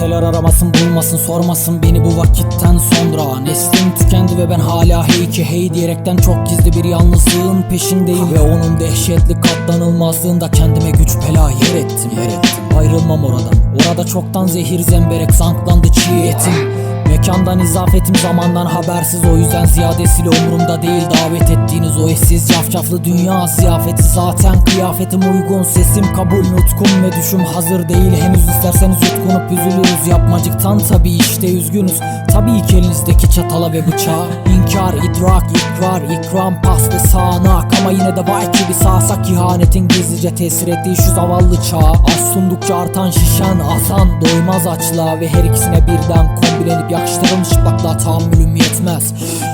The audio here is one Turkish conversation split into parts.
Kimseler aramasın bulmasın sormasın. Beni bu vakitten sonra Neslim tükendi ve ben hala hey ki hey diyerekten çok gizli bir yalnızlığın peşindeyim. Ve onun dehşetli katlanılmazlığında kendime güç bela yer ettim Yer ettim. Ayrılmam oradan. Orada çoktan zehir zemberek zanklandı çiğ etim Mekandan izafetim zamandan habersiz. O yüzden ziyadesiyle umurumda değil davet ettiğiniz o eşsiz cafcaflı dünya ziyafeti. Zaten kıyafetim uygun sesim kabul nutkum ve düşüm hazır değil. Henüz isterseniz yutkunup üzülürüz. Yapmacıktan tabi işte üzgünüz. Tabii ki elinizdeki çatala ve bıçağa inkar idrak ikrar ikram pas ve sağanak. Ama yine de vay ki bir sağsak ihanetin gizlice tesir ettiği şu zavallı çağa. Az sundukça artan şişen azan doymaz açlığa ve her ikisine birden kombinlenip yakıştırılmış çıplaklığa tahammülüm yetmez.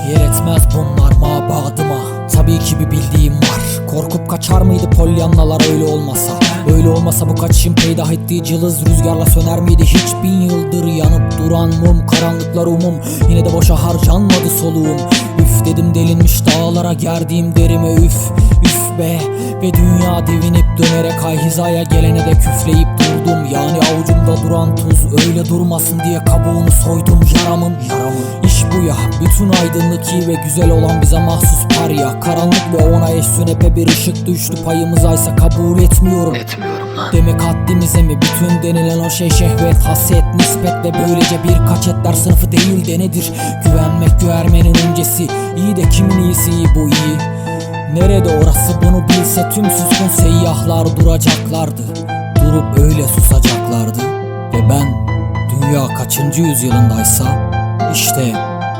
Yer etmez bunlar mabadıma. Tabii ki bir bildiğim var. Korkup kaçar mıydı polyanlalar öyle olmasa? Öyle olmasa bu kaçışın peydah ettiği cılız rüzgarla söner miydi? Hiç bin yıldır yanıp duran mum Karanlıklar umum. Yine de boşa harcanmadı soluğum. Üf dedim delinmiş dağlara gerdiğim derime üf. Üf be. Ve dünya devinip dönerek ay hizaya gelene de küfleyip durdum. Yani avucumda duran tuz öyle durmasın diye kabuğunu soydum yaramın. Yaramın İş bu ya bütün aydınlık iyi ve güzel olan bize mahsus par ya. Karanlık ve ona eş sünepe bir ışık düştü. Payımıza ise kabul etmiyorum. Etmiyorum lan. Demek haddimize mi? Bütün denilen o şey şehvet haset nispet ve böylece birkaç etler sınıfı değil de nedir? Güvenmek güvermenin öncesi. İyi de kimin iyisi iyi bu iyi Nerede orası bunu bilse tüm suskun seyyahlar duracaklardı. Durup öyle susacaklardı. Ve ben dünya kaçıncı yüzyılındaysa işte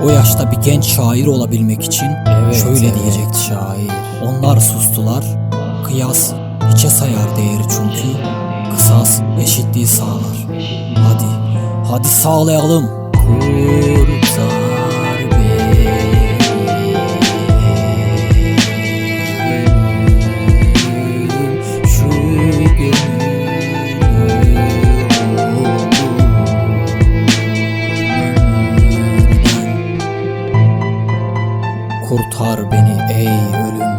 o yaşta bir genç şair olabilmek için şöyle diyecekti şair. Onlar sustular kıyas hiçe sayar değeri çünkü Kısas eşitliği sağlar. Hadi hadi sağlayalım. Kurtar Kurtar beni ey ölüm.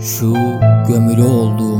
Şu gömülü olduğum